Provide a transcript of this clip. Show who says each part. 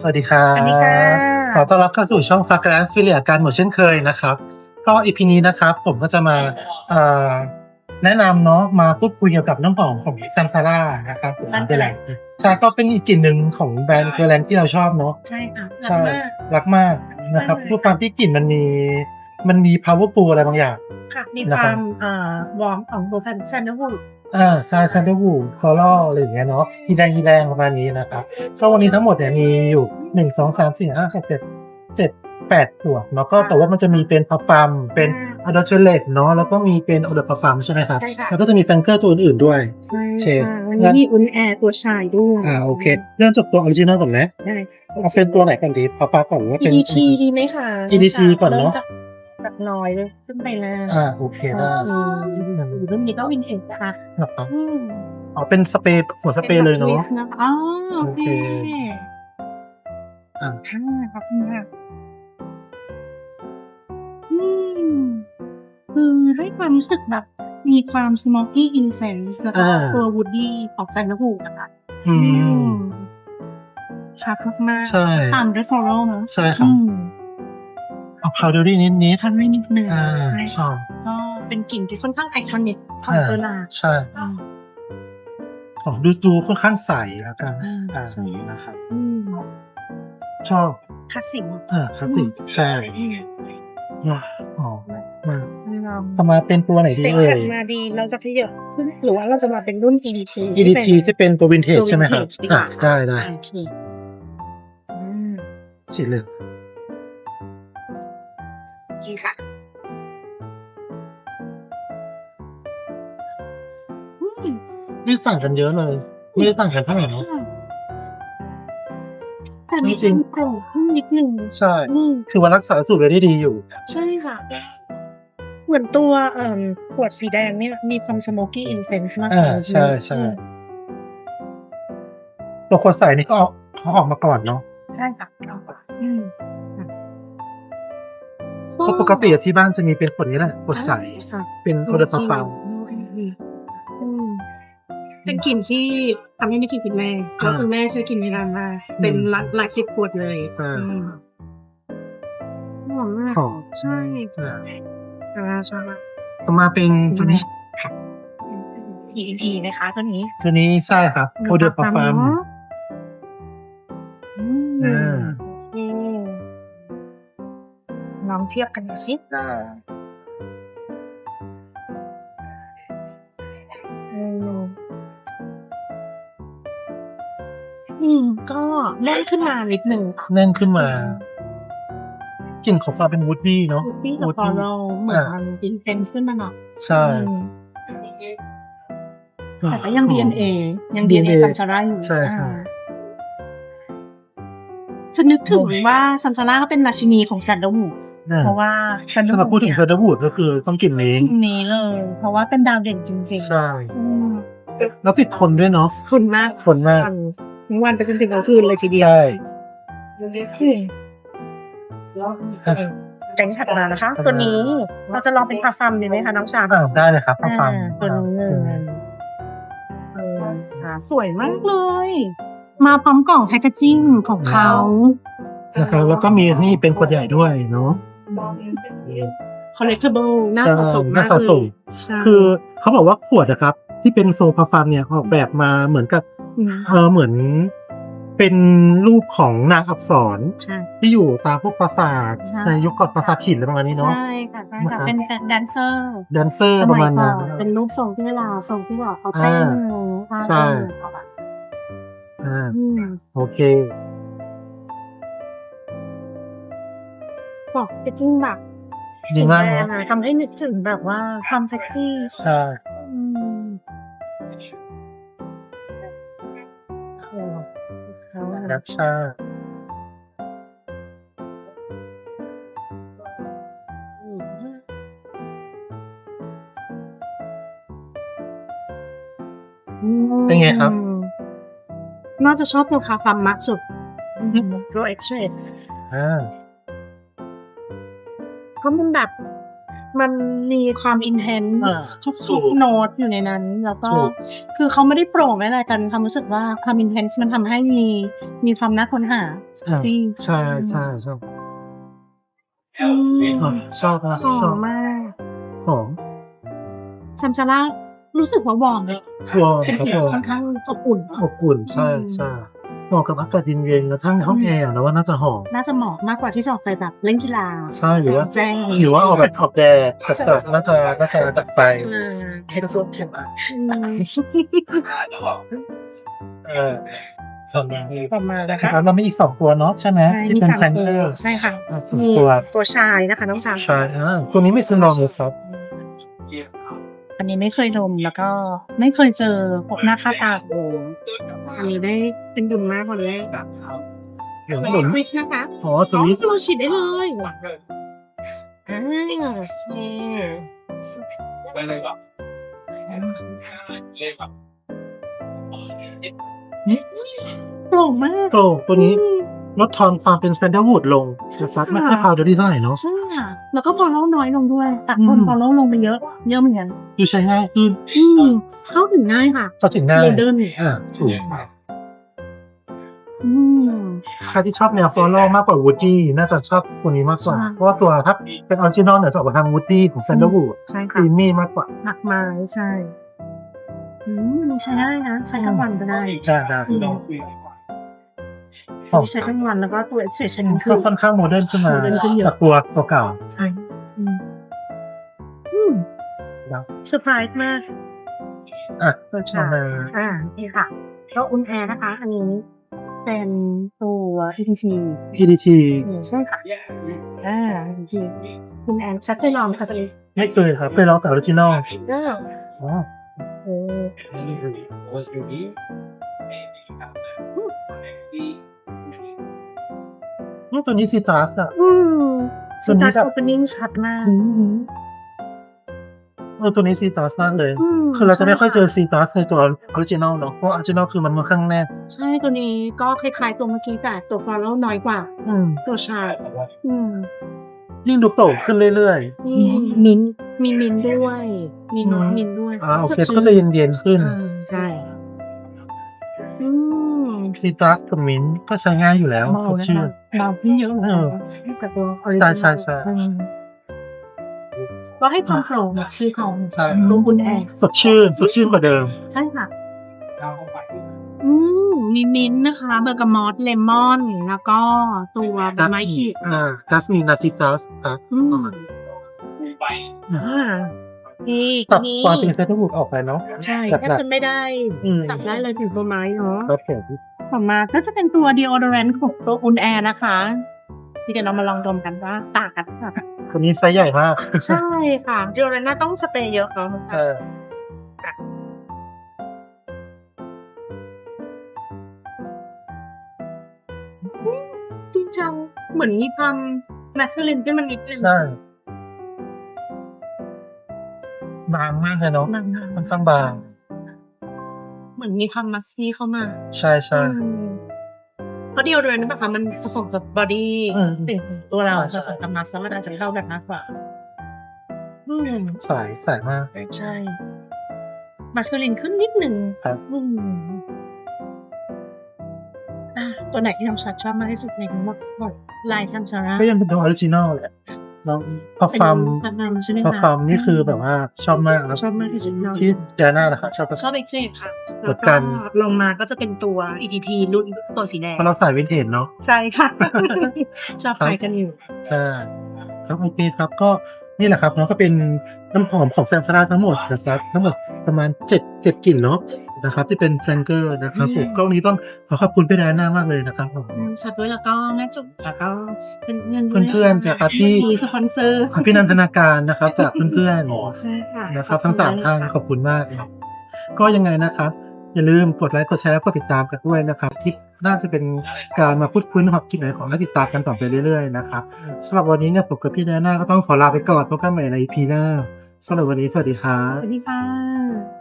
Speaker 1: สวัสดีครับ
Speaker 2: สวัสดีค่ะ
Speaker 1: ขอต้อนรับเข้าสู่ช่องฟากราสฟิเลียการหมดเช่นเคยนะครับก็อีพีนี้นะครับ ผมก็จะมาเอ่อแนะนำเนาะมาพูดคุยเกี่ยวกับน้ำหอมของซัมซาร่านะครับผม
Speaker 2: บ้าน
Speaker 1: เป็นแหล่งใช่ก็เป็นอีกกลิ่นหนึ่งของแบรนด์เกอร์แลนที่เราชอบเนาะ
Speaker 2: ใช่ค่ะ
Speaker 1: ใช่
Speaker 2: รักมาก
Speaker 1: รักมากนะครับ
Speaker 2: มากเลย
Speaker 1: ด้วยความที่กลิ่นมันมีมันมี power pool อะไรบางอย่าง
Speaker 2: ค่ะมี
Speaker 1: นะ
Speaker 2: ค
Speaker 1: ครั
Speaker 2: วา
Speaker 1: บ
Speaker 2: มเอ่อวอร์มของโบซันซันเดอร์วูด
Speaker 1: อ่าใช่ซันเดอร์วูคอร์อะไรอย่างเงี้ยเนาะอีแดงอีแดงประมาณนี้นะครับก็วันนี้ทั้งหมดเนี่ยมีอยู่หนึ่งสองสามสี่ห้าหกเจ็ดเจ็ดแปดขวดเนาะก็แต่ว่ามันจะมีเป็นพัฟฟัมเป็นอะดอเชเลตเนาะแล้วก็มีเป็นออเดอร์พัฟฟัมใช่ไหมครับ
Speaker 2: ใช่ค่ะ
Speaker 1: แล้วก็จะมีแฟงเกอร์ตัวอื่นๆด้วย
Speaker 2: ใช่
Speaker 1: เชฟ
Speaker 2: ค่ะวันนี้มีอุนแอร์ตัวชายด้วย
Speaker 1: อ่าโอเค เริ่มจากตัวออริจินอลก่อนไหม
Speaker 2: ได้
Speaker 1: เอาเป็นตัวไหนก่อนดีพัฟฟัมก่อนว่าเป็น
Speaker 2: EDT ดีไหมคะ
Speaker 1: EDT ก่อนเนอะ
Speaker 2: ริ่มจ แบบน้อยเลยขึ้นไปแล้ว
Speaker 1: อ่าโอเคได้
Speaker 2: อืมรุ่นนี้ก็วินเทจนะคะ
Speaker 1: นะครับ
Speaker 2: อืม
Speaker 1: อ๋อเป็นสเปรย์หัวสเปรย์เลยเนาะ
Speaker 2: ป็แบบ twist นะคะอ๋อโอเค
Speaker 1: โอเคอะ
Speaker 2: อ่าขอบคุณค่ะอืมคือให้ความรู้สึกแบบมีความ smoky incense แล้วก็
Speaker 1: อ่า
Speaker 2: ตัว woody ออกแซนด์วูดนะคะ
Speaker 1: อืม
Speaker 2: ชัดมากๆ
Speaker 1: ใช่
Speaker 2: ตาม r e f e r a l เนอะ
Speaker 1: ใช่ครับ
Speaker 2: อืม
Speaker 1: เอาพาวเดอรี่นิดนิด
Speaker 2: ทำให้นิดนึง
Speaker 1: ๆอ่าชอบ
Speaker 2: ก็เป็นกลิ่นที่ค่อนข้างไอคอนิกของ
Speaker 1: อ่า
Speaker 2: เออร์ลา
Speaker 1: ใช่
Speaker 2: อืม
Speaker 1: ของดูดูค่อนข้างใสแล้วกัน
Speaker 2: อ่า
Speaker 1: อ่า
Speaker 2: ใช่
Speaker 1: นะครับ
Speaker 2: อืม
Speaker 1: ชอบ
Speaker 2: คลาสสิก
Speaker 1: อ่าคลาสสิกใช่
Speaker 2: อืม
Speaker 1: ว้าวหอมมาก
Speaker 2: เรา
Speaker 1: ต่อมาเป็นตัวไหนดี
Speaker 2: เต็ม
Speaker 1: เอ่
Speaker 2: ถั
Speaker 1: ย
Speaker 2: ดมาดีเราจะขยับขึ้นหรือว่าเราจะมาเป็นรุ่น EDT ที่
Speaker 1: EDT ที่เป็นตัววินเทจ
Speaker 2: ตัว
Speaker 1: ใช่ไหมครับ
Speaker 2: vintage ดีกว่า
Speaker 1: อ่าได้ได้
Speaker 2: โอเคอืม
Speaker 1: สีเหลือง
Speaker 2: โอเคค่ะอืม
Speaker 1: ไม่ต่างกันเยอะเลย ไม่ได้ต่างกันเท่าไหร่เนาะ
Speaker 2: แต่มี
Speaker 1: จริง
Speaker 2: กลุ่มขึ้นนิดนึง
Speaker 1: ใช่
Speaker 2: อืม
Speaker 1: คือว่ารักษาสูตรไว้ได้ดีอยู่
Speaker 2: ใช่ค่ะ เหมือนตัวเอ่อขวดสีแดงเนี่ยมีความสโมกี้อินเซนส์มาก
Speaker 1: อ่าใช่ใช่ ตัวขวดใสนี่ก็ออกเขาออกมาก่อนเนาะ
Speaker 2: ใช่ค่ะเอาก่อนอืม
Speaker 1: เพราะปกติที่บ้านจะมีเป็นขวดนี้แหละขวดใสเป็นโอเดอร์ฟาร์ม
Speaker 2: อืมเป็นกลิ่นที่ทำให้นึกถึงคุณแม่แล้ว
Speaker 1: อ่า
Speaker 2: คุณแม่ใช้กลิ่นนี้นานมากเป็นหลายหลายสิบขวดเลย
Speaker 1: ใช่
Speaker 2: อืมหอมมาก
Speaker 1: หอม
Speaker 2: ใช่
Speaker 1: อ่า
Speaker 2: อ่าชอบมาก
Speaker 1: ต่อมาเป็นตัวนี้
Speaker 2: PEP นะคะตัวนี้
Speaker 1: ตัวนี้ใช่ครับโอเดอร์ฟาร์ม
Speaker 2: อื
Speaker 1: อ่า
Speaker 2: ลองเทียบกันดูสิอืมอืมก็แน่นขึ้นมานิดหนึ่ง
Speaker 1: แน่นขึ้นมา กลิ่นของฟ้าเป็นวูดดี้เนาะ
Speaker 2: วูดดี้กับ
Speaker 1: Woody
Speaker 2: ฟอร์โรเหมือนมันอินเทนส์ขึ้นมาหน่อย
Speaker 1: ใช่
Speaker 2: อืมแต่ก็ยัง DNA ยัง DNA
Speaker 1: DNA
Speaker 2: ซันชาร่าอยู่
Speaker 1: ใช่ใช่
Speaker 2: อ่าจะนึกถึงว่าซันชาร่าก็เป็นราชินีของแซนด์วูด
Speaker 1: อ่า
Speaker 2: เพราะว่าซัน
Speaker 1: ถ้ามาพูดถึงเซอร์เดอร์วูดก็คือต้องกลิ่นนี้
Speaker 2: นี้เลย เพราะว่าเป็นดาวเด่นจริง
Speaker 1: ใช่
Speaker 2: ๆอืม
Speaker 1: แล้วติดทนด้วยเนาะ
Speaker 2: ทนมาก
Speaker 1: ทนมาก
Speaker 2: ทั้งวันไปจนถึงกลางคืนเลยทีเดียว
Speaker 1: ใช่
Speaker 2: อืมแกงถัดมานะคะ ตัวนี้เราจะลองเป็นพาฟัมดีไหมคะน้องชา
Speaker 1: อ่าได้เลยครับมาฟัง
Speaker 2: อ่าตัวนี้เลยเอออ่าสวยมากเลย มาพร้อมกล่องแพคเกจิ้งของเขา
Speaker 1: นะครับแล้วก็มีนี่เป็นขวดใหญ่ด้วยเนาะ
Speaker 2: collectible น่าสะสม
Speaker 1: น่ามา
Speaker 2: ก
Speaker 1: สะสม
Speaker 2: ใช่
Speaker 1: คือเขาบอกว่าขวดนะครับ ที่เป็นโซพาฟัมเนี่ยออกแบบมาเหมือนกับ
Speaker 2: ม
Speaker 1: เออเหมือน เป็นรูปของนางอักษร
Speaker 2: ใช่
Speaker 1: ที่อยู่ตามพวกปราสาท
Speaker 2: ใช่
Speaker 1: ในยุคก่อนปราสาทหินอะไรประมาณนี้เนาะ
Speaker 2: ใช่ค่ะใช่
Speaker 1: นะครั
Speaker 2: ค่ะ
Speaker 1: บ
Speaker 2: เป็นแบบแดนเซอร์
Speaker 1: แดนเซอร์
Speaker 2: ส
Speaker 1: ประ
Speaker 2: มั
Speaker 1: มายณ
Speaker 2: ก่อ
Speaker 1: นั้น
Speaker 2: นเป็นรูปทรงที่เวลาทรงที่แบบเขาเต้น
Speaker 1: อ่า
Speaker 2: ท่า
Speaker 1: ใช่
Speaker 2: เต้นเขาแบบ
Speaker 1: อ่า
Speaker 2: อืม
Speaker 1: โอเค
Speaker 2: บอกแพคเกจิ้งแบบ
Speaker 1: ดี
Speaker 2: สี
Speaker 1: มาก
Speaker 2: แด
Speaker 1: เน
Speaker 2: ง
Speaker 1: อะ
Speaker 2: อะทำให้นึกถึงแบบว่าความเซ็กซี่
Speaker 1: ใช่
Speaker 2: อืมโอ้เขาอะ
Speaker 1: ครับใช่เป็นไงครับ
Speaker 2: อืมน่าจะชอบตัวคาฟัมมากสุดตัวเอ็กซ์เร
Speaker 1: อ่า
Speaker 2: เพราะมันแบบมันมีความอินเทน
Speaker 1: อ่า
Speaker 2: ส์ทุก
Speaker 1: ถูก
Speaker 2: ๆโน้ตอยู่ในนั้น แล้วก็
Speaker 1: ถูก
Speaker 2: คือเขาไม่ได้โปร่งไม่อะไรกันความรู้สึกว่าความอินเทนส์มันทำให้มีมีความน่าค้นหา
Speaker 1: ใช่
Speaker 2: จริง
Speaker 1: ใช่ใช่ชอบ
Speaker 2: อืม
Speaker 1: ชอบนะ
Speaker 2: หอ
Speaker 1: ชอ
Speaker 2: ม
Speaker 1: บ
Speaker 2: มาก
Speaker 1: หอม
Speaker 2: ซัมซาร่ารู้สึกว่าวอร์มเลย
Speaker 1: ชัวร์
Speaker 2: เป็น
Speaker 1: ครับ
Speaker 2: กลิ่น
Speaker 1: ผม
Speaker 2: ค่อนข้างอบอุ่น
Speaker 1: อบอุ่นใช่ใช่ เหมาะกับอากาศเย็นๆกระทั่งในห้องแอร์นะว่าน่าจะหอม
Speaker 2: น่าจะเหมาะมากกว่าที่จะออกไปแบบเล่นกีฬา
Speaker 1: ใช่หรือว่า
Speaker 2: แจ้ง
Speaker 1: หรือว่าเอาแบบออกแดดจัดๆน่าจะน่าจะตัดไฟ
Speaker 2: เออ
Speaker 1: ให้กระทรวงเข็มอะ
Speaker 2: อืม
Speaker 1: เออประมาณนี้
Speaker 2: ประมาณนะ
Speaker 1: ครั
Speaker 2: คะ
Speaker 1: บเรามีอีกสองตัวเนาะใช่ไหม
Speaker 2: ใช่
Speaker 1: ที่
Speaker 2: มี
Speaker 1: เป็น
Speaker 2: สาม
Speaker 1: แฟง
Speaker 2: ตั
Speaker 1: เกอ
Speaker 2: ว
Speaker 1: ร์
Speaker 2: ใช่ค่ะ
Speaker 1: อะสอง
Speaker 2: มี
Speaker 1: ตัว
Speaker 2: ตัวชายนะคะน้องสาว
Speaker 1: ใช่อ่าตัวนี้ไม่ซื้อลองเลยครับ
Speaker 2: อันนี้ไม่เคยดมแล้วก็ไม่เคยเจอพบหน้าค่าตาโอ้อันนี้ได้เป็นดุมมากคนแรก
Speaker 1: เหลืองหนุน
Speaker 2: วิสนะคะ
Speaker 1: อ๋อสวิส
Speaker 2: เราฉีดได้เลยอ่าโอเคโปร่งมาก
Speaker 1: โอ้ตัวนี้ ลดทอนความเป็นแซนเดลวูดลงซัดไม่ค่อยพาวเดอรี่เท่าไหร่เนาะ
Speaker 2: ใช่ค่ะแล้วก็ฟอลโล่น้อยลงด้วยตัดคน
Speaker 1: อืม
Speaker 2: ฟอลโล่ลงไปเยอะ เยอะเหมือนกัน
Speaker 1: ดูใช้ง่ายขึ้น
Speaker 2: อืมเข้าถึงง่ายค่ะ
Speaker 1: เข้าถึงง่าย
Speaker 2: โมเดิร์น
Speaker 1: อ่าถูก
Speaker 2: อืม
Speaker 1: ใครที่ชอบแนวฟอลโล่มากกว่าวูดดี้น่าจะชอบตัวนี้มากกว่า
Speaker 2: ใช่
Speaker 1: เพราะว่าตัวถ้าเป็นออริจินอลเนี่ยจะออกมาทางวูดดี้ของแซนเดลวูด
Speaker 2: ใช่
Speaker 1: ค
Speaker 2: ค่ะ
Speaker 1: รีมมี่มากกว่า
Speaker 2: หนักไม้ใช่อืมใช้ได้นะ ใช้ทั้งวันก็ได้
Speaker 1: ใช่ได้
Speaker 2: อืม
Speaker 1: หอม
Speaker 2: ใช้ทั้งวันแล้วก็ตัวเฉยๆใช้
Speaker 1: ก็
Speaker 2: ทั้งคืน
Speaker 1: ค่อนข้างโมเดิร์นขึ้นมา
Speaker 2: โมเดิร์นขึ้นเยอะ
Speaker 1: จากตัวตัวเก่า
Speaker 2: ใช่อืมอืม
Speaker 1: ครับ
Speaker 2: เซอร์ไพรส์มาก
Speaker 1: อะ
Speaker 2: ตัว
Speaker 1: มา
Speaker 2: ชาอ่านี่ค่ะก็อุ่นแอร์นะคะ อันนี้เป็นตัว ETC
Speaker 1: PDT
Speaker 2: ใช่ค่ะอ่า ETC คุณแอนชัดเคยลองค่ะสลิป
Speaker 1: ไม่เคยครับเคยลองแต่ออริจินอล
Speaker 2: อ้าว
Speaker 1: อ๋อ
Speaker 2: โอ้
Speaker 1: นี่ตัวนี้ซีตรัสอะ
Speaker 2: อืม
Speaker 1: ส่วนนี้
Speaker 2: นี้
Speaker 1: แบบ
Speaker 2: โอเปนิ่งชัดมาก
Speaker 1: เออตัวนี้ซีตรัสมากเลย
Speaker 2: ม
Speaker 1: คือเราจะไม่ค่อยเจอซีตรัสในตัวออริจินอลเนาะเพราะออริจินอลคือมันค่อนข้างแน่น
Speaker 2: ใช่ตัวนี้ก็คล้ายๆตัวเมื่อกี้แต่ตัวฟอลโล่น้อยกว่า
Speaker 1: อืม
Speaker 2: ตัวชาอืม
Speaker 1: ยิ่งดูโปร่งขึ้นเรื่อย
Speaker 2: มีมินมีมินด้วย มีน้อง
Speaker 1: อืม
Speaker 2: มินด้วย
Speaker 1: ๆอ่าโอเค
Speaker 2: สดชื่น
Speaker 1: ก็จะเย็นๆขึ้น
Speaker 2: อ่าใช่อืม
Speaker 1: ซีตรัสกับมิ้นท์ก็ใช้ง่ายอยู่แล้ว
Speaker 2: เบา
Speaker 1: สด
Speaker 2: นะ
Speaker 1: ชื่
Speaker 2: คะ
Speaker 1: น
Speaker 2: เบาขึ้นเยอะเลย
Speaker 1: เออ
Speaker 2: กับตัวออริ
Speaker 1: ใช่
Speaker 2: จินอล
Speaker 1: ใช่ใช่
Speaker 2: อืมก็ให้ความโปร่งชื่อของ
Speaker 1: ใช่
Speaker 2: ลุงคุณแอน
Speaker 1: สดชื่นสดชื่นกว่าเดิม
Speaker 2: ใช่ค่ะอืมมีมิ้นท์นะคะเบอร์กามอตเลมอน แล้วก็ตัวใบไม้ขีด
Speaker 1: อ่าจัสมินนาซิซัสครับ
Speaker 2: อืม
Speaker 1: ประมาณ
Speaker 2: อ่านี่
Speaker 1: ตัด
Speaker 2: นี่
Speaker 1: ความเป็นเซตบุกออกไปเนาะ
Speaker 2: ใช่
Speaker 1: หลักๆ
Speaker 2: แทบจะไม่ได้
Speaker 1: อืม
Speaker 2: ตัดได้เลยถึงตัวไม้เนาะ
Speaker 1: ครับผม
Speaker 2: ต่อมาก็จะเป็นตัว deodorant ของตัวอุนแอร์นะคะที่เดี๋ยวเรามาลองดมกันว่าต่างกันหรือเปล่า
Speaker 1: คนนี้ไซส์ใหญ่มาก
Speaker 2: ใช่ค่ะ deodorant น่าต้องสเปรย์เยอะเนาะมันจะ
Speaker 1: เออ
Speaker 2: ดีจังเหมือนมีความ masculine ขึ้นมานิดนึง
Speaker 1: ใช่บางมากเลยเนาะ
Speaker 2: บาง
Speaker 1: ค่อนข้างบาง
Speaker 2: ๆ เหมือนมีความมัสซี่เข้ามา
Speaker 1: ใช่ใช่
Speaker 2: อืมเพราะ deodorant แบบมันผสมกับบอดี้
Speaker 1: อืม
Speaker 2: ติ่งตัวเรา
Speaker 1: ใช่
Speaker 2: ผสมกับมัสแล้วมันอาจจะเข้าแบบมากกว่าอืม
Speaker 1: สายสายมาก
Speaker 2: ใช่มัสคูลินขึ้นนิดหนึ่ง
Speaker 1: ครับ
Speaker 2: อืมอะตัวไหนที่น้ำชัดชอบมากที่สุดในทั้งหมดหมดลายซัมซาร่า
Speaker 1: ก็ยังเป็นตัวออริจินอลแหละ แล้วพอฟาร์ม
Speaker 2: พอฟาร์มใช่ไหม
Speaker 1: พอ
Speaker 2: คะ
Speaker 1: ฟาร์มนี่คือแบบว่าชอบมากแล้ว
Speaker 2: ชอบมากที่สุดเนาะ
Speaker 1: ที่เดน่านะครับชอบ
Speaker 2: ชอบเอ็กเซค่ะ
Speaker 1: เหมื
Speaker 2: แล้ว
Speaker 1: อนกั
Speaker 2: ก็
Speaker 1: น
Speaker 2: ลงมาก็จะเป็นตัว ETT รุ่นตัวสีแดง
Speaker 1: เพราะเราใส่วินเทจเนาะ
Speaker 2: ใช่ค่ะชอบไปกันอยู่
Speaker 1: ใช่ครับโอเคครับก็นี่แหละครับเนาะก็เป็นน้ำหอมของแซมซาร่าทั้งหมดนะครับทั้งหมดประมาณเจ็ดเจ็ดกลิ่นเนาะ นะครับ ที่เป็นแฟรงเกอร์นะครับผมก็วันนี้ต้องขอขอบคุณพี่แดน่ามากเลยนะครับผม
Speaker 2: ชัดด้วยแล้วก็แม่จุ๊บแล้วก็เป็นเพื่อน
Speaker 1: เพื่อนๆนะครับที่
Speaker 2: มีสปอนเซอร์
Speaker 1: พี่นันทนาการนะครับจากเพื่อน
Speaker 2: ใช่ค่ะ
Speaker 1: ๆนะครับ ทั้งสามท่านขอบคุณมากครับก็ยังไงนะครับอย่าลืมกดไลค์กดแชร์และกดติดตามกันด้วยนะครับที่น่าจะเป็นการมาพูดคุยนะครับคิดไหนของน่าติดตามกันต่อไปเรื่อยๆนะครับสำหรับวันนี้เนี่ยผมกับพี่แดน่าก็ต้องขอลาไปก่อนพบกันใหม่ใน EP หน้าสำหรับวันนี้สวัสดีครับ
Speaker 2: สวัสดีค่ะ